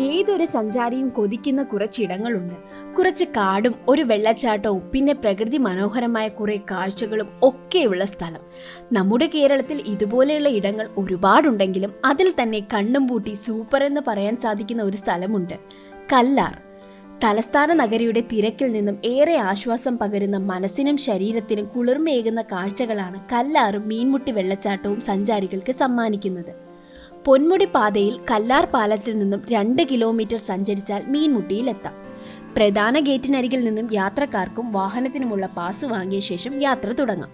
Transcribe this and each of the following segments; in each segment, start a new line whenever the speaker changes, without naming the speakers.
ഏതൊരു സഞ്ചാരിയും കൊതിക്കുന്ന കുറച്ചിടങ്ങളുണ്ട് കുറച്ച് കാടും ഒരു വെള്ളച്ചാട്ടവും പിന്നെ പ്രകൃതി മനോഹരമായ കുറെ കാഴ്ചകളും ഒക്കെയുള്ള സ്ഥലം. നമ്മുടെ കേരളത്തിൽ ഇതുപോലെയുള്ള ഇടങ്ങൾ ഒരുപാടുണ്ടെങ്കിലും അതിൽ തന്നെ കണ്ണും പൂട്ടി സൂപ്പർ എന്ന് പറയാൻ സാധിക്കുന്ന ഒരു സ്ഥലമുണ്ട് കല്ലാർ. തലസ്ഥാന നഗരിയുടെ തിരക്കിൽ നിന്നും ഏറെ ആശ്വാസം പകരുന്ന മനസ്സിനും ശരീരത്തിനും കുളിർമയേകുന്ന കാഴ്ചകളാണ് കല്ലാറും മീൻമുട്ടി വെള്ളച്ചാട്ടവും സഞ്ചാരികൾക്ക് സമ്മാനിക്കുന്നത്. പൊന്മുടി പാതയിൽ കല്ലാർ പാലത്തിൽ നിന്നും രണ്ട് കിലോമീറ്റർ സഞ്ചരിച്ചാൽ മീൻമുട്ടിയിലെത്താം പ്രധാന ഗേറ്റിനരികിൽ നിന്നും യാത്രക്കാർക്കും വാഹനത്തിനുമുള്ള പാസ് വാങ്ങിയ ശേഷം യാത്ര തുടങ്ങാം.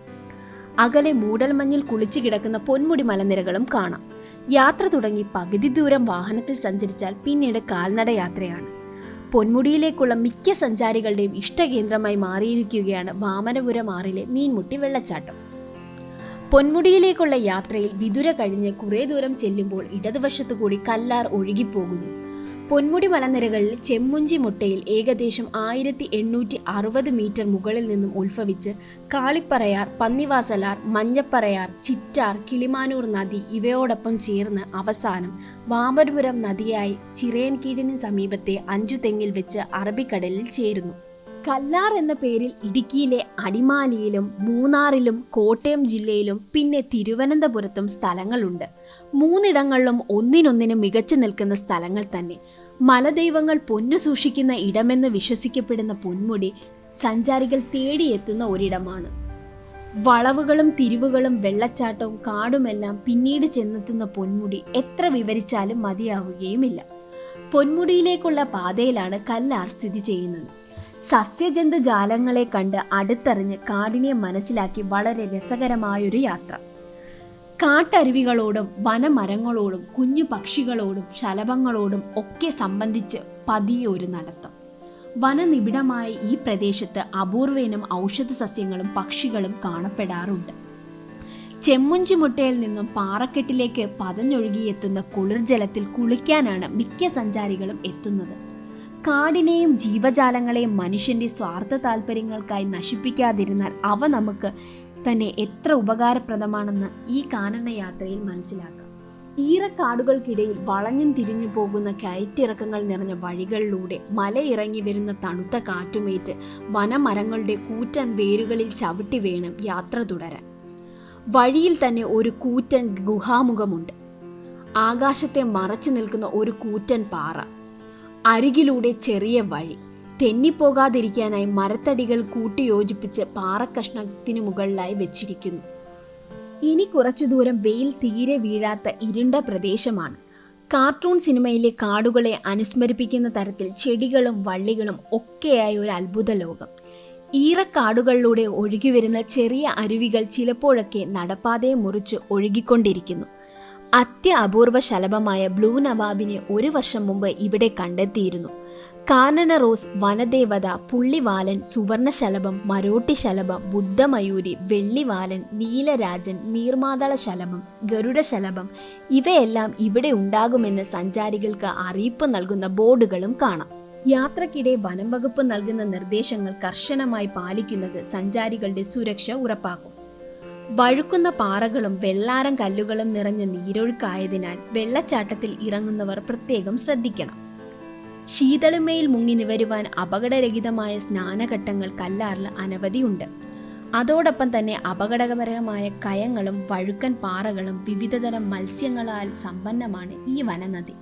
അകലെ മൂടൽമഞ്ഞിൽ കുളിച്ചു കിടക്കുന്ന പൊന്മുടി മലനിരകളും കാണാം. യാത്ര തുടങ്ങി പകുതി ദൂരം വാഹനത്തിൽ സഞ്ചരിച്ചാൽ പിന്നീട് കാൽനട യാത്രയാണ്. പൊന്മുടിയിലേക്കുള്ള മിക്ക സഞ്ചാരികളുടെയും ഇഷ്ടകേന്ദ്രമായി മാറിയിരിക്കുകയാണ് വാമനപുരം ആറിലെ മീൻമുട്ടി വെള്ളച്ചാട്ടം. പൊന്മുടിയിലേക്കുള്ള യാത്രയിൽ വിതുര കഴിഞ്ഞ് കുറേ ദൂരം ചെല്ലുമ്പോൾ ഇടതുവശത്തു കൂടി കല്ലാർ ഒഴുകിപ്പോകുന്നു. പൊന്മുടി മലനിരകളിൽ ചെമ്മുഞ്ചി മുട്ടയിൽ ഏകദേശം ആയിരത്തി എണ്ണൂറ്റി അറുപത് മീറ്റർ മുകളിൽ നിന്നും ഉത്ഭവിച്ച് കാളിപ്പറയാർ പന്നിവാസലാർ മഞ്ഞപ്പറയാർ ചിറ്റാർ കിളിമാനൂർ നദി ഇവയോടൊപ്പം ചേർന്ന് അവസാനം വാമനപുരം നദിയായി ചിറയൻകീടിന് സമീപത്തെ അഞ്ചുതെങ്ങിൽ വെച്ച് അറബിക്കടലിൽ ചേരുന്നു. കല്ലാർ എന്ന പേരിൽ ഇടുക്കിയിലെ അടിമാലിയിലും മൂന്നാറിലും കോട്ടയം ജില്ലയിലും പിന്നെ തിരുവനന്തപുരത്തും സ്ഥലങ്ങളുണ്ട്. മൂന്നിടങ്ങളിലും ഒന്നിനൊന്നിനും മികച്ചു നിൽക്കുന്ന സ്ഥലങ്ങൾ തന്നെ. മലദൈവങ്ങൾ പൊന്നു സൂക്ഷിക്കുന്ന ഇടമെന്ന് വിശ്വസിക്കപ്പെടുന്ന പൊന്മുടി സഞ്ചാരികൾ തേടിയെത്തുന്ന ഒരിടമാണ്. വളവുകളും തിരിവുകളും വെള്ളച്ചാട്ടവും കാടുമെല്ലാം പിന്നീട് ചെന്നെത്തുന്ന പൊന്മുടി എത്ര വിവരിച്ചാലും മതിയാവുകയുമില്ല. പൊന്മുടിയിലേക്കുള്ള പാതയിലാണ് കല്ലാർ സ്ഥിതി ചെയ്യുന്നത്. സസ്യജന്തുജാലങ്ങളെ കണ്ട് അടുത്തറിഞ്ഞ് കാടിനെ മനസ്സിലാക്കി വളരെ രസകരമായൊരു യാത്ര. കാട്ടരുവികളോടും വനമരങ്ങളോടും കുഞ്ഞു പക്ഷികളോടും ശലഭങ്ങളോടും ഒക്കെ സംബന്ധിച്ച് പതിയെ ഒരു നടത്തം. വനനിബിഡമായ ഈ പ്രദേശത്ത് അപൂർവേനും ഔഷധ സസ്യങ്ങളും പക്ഷികളും കാണപ്പെടാറുണ്ട്. ചെമ്മുഞ്ചിമുട്ടയിൽ നിന്നും പാറക്കെട്ടിലേക്ക് പതഞ്ഞൊഴുകിയെത്തുന്ന കുളിർജലത്തിൽ കുളിക്കാനാണ് മിക്ക സഞ്ചാരികളും എത്തുന്നത്. കാടിനെയും ജീവജാലങ്ങളെയും മനുഷ്യന്റെ സ്വാർത്ഥ താല്പര്യങ്ങൾക്കായി നശിപ്പിക്കാതിരുന്നാൽ അവ നമുക്ക് തന്നെ എത്ര ഉപകാരപ്രദമാണെന്ന് ഈ കാനന യാത്രയിൽ മനസ്സിലാക്കാം. ഈറക്കാടുകൾക്കിടയിൽ വളഞ്ഞും തിരിഞ്ഞു പോകുന്ന കയറ്റിറക്കങ്ങൾ നിറഞ്ഞ വഴികളിലൂടെ മലയിറങ്ങി വരുന്ന തണുത്ത കാറ്റുമേറ്റ് വനമരങ്ങളുടെ കൂറ്റൻ വേരുകളിൽ ചവിട്ടി വേണം യാത്ര തുടരാൻ. വഴിയിൽ തന്നെ ഒരു കൂറ്റൻ ഗുഹാമുഖമുണ്ട്. ആകാശത്തെ മറച്ചു നിൽക്കുന്ന ഒരു കൂറ്റൻ പാറ. അരികിലൂടെ ചെറിയ വഴി. തെന്നിപ്പോകാതിരിക്കാനായി മരത്തടികൾ കൂട്ടിയോജിപ്പിച്ച് പാറക്കഷ്ണത്തിനു മുകളിലായി വെച്ചിരിക്കുന്നു. ഇനി കുറച്ചു ദൂരം വെയിൽ തീരെ വീഴാത്ത ഇരുണ്ട പ്രദേശമാണ്. കാർട്ടൂൺ സിനിമയിലെ കാടുകളെ അനുസ്മരിപ്പിക്കുന്ന തരത്തിൽ ചെടികളും വള്ളികളും ഒക്കെയായ ഒരു അത്ഭുത ലോകം. ഈറക്കാടുകളിലൂടെ ഒഴുകിവരുന്ന ചെറിയ അരുവികൾ ചിലപ്പോഴൊക്കെ നടപ്പാതയെ മുറിച്ച് ഒഴുകിക്കൊണ്ടിരിക്കുന്നു. അത്യ ശലഭമായ ബ്ലൂ നവാബിനെ ഒരു വർഷം മുമ്പ് ഇവിടെ കണ്ടെത്തിയിരുന്നു. കാനന റോസ് വനദേവത പുള്ളിവാലൻ സുവർണശലഭം മരോട്ടി ശലഭം ബുദ്ധമയൂരി വെള്ളിവാലൻ നീലരാജൻ നീർമാതള ശലഭം ഗരുഡ ശലഭം ഇവയെല്ലാം ഇവിടെ ഉണ്ടാകുമെന്ന് സഞ്ചാരികൾക്ക് അറിയിപ്പ് നൽകുന്ന ബോർഡുകളും കാണാം. യാത്രക്കിടെ വനം വകുപ്പ് നൽകുന്ന നിർദ്ദേശങ്ങൾ കർശനമായി പാലിക്കുന്നത് സഞ്ചാരികളുടെ സുരക്ഷ ഉറപ്പാക്കും. വഴുക്കുന്ന പാറകളും വെള്ളാരം കല്ലുകളും നിറഞ്ഞ നീരൊഴുക്കായതിനാൽ വെള്ളച്ചാട്ടത്തിൽ ഇറങ്ങുന്നവർ പ്രത്യേകം ശ്രദ്ധിക്കണം. ശീതളുമയിൽ മുങ്ങി നിവരുവാൻ അപകടരഹിതമായ സ്നാനഘട്ടങ്ങൾ കല്ലാറിൽ അനവധിയുണ്ട്. അതോടൊപ്പം തന്നെ അപകടകരമായ കയങ്ങളും വഴുക്കൻ പാറകളും വിവിധതരം മത്സ്യങ്ങളാൽ സമ്പന്നമാണ് ഈ വനനദി.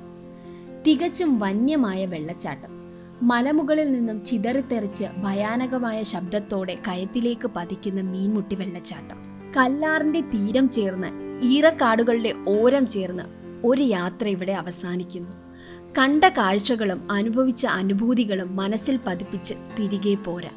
തികച്ചും വന്യമായ വെള്ളച്ചാട്ടം. മലമുകളിൽ നിന്നും ചിതറിത്തെറിച്ച് ഭയാനകമായ ശബ്ദത്തോടെ കയത്തിലേക്ക് പതിക്കുന്ന മീൻമുട്ടി വെള്ളച്ചാട്ടം. കല്ലാറിന്റെ തീരം ചേർന്ന് ഈറക്കാടുകളുടെ ഓരം ചേർന്ന് ഒരു യാത്ര ഇവിടെ അവസാനിക്കുന്നു. കണ്ട കാഴ്ചകളും അനുഭവിച്ച അനുഭൂതികളും മനസ്സിൽ പതിപ്പിച്ച് തിരികെ പോരാ.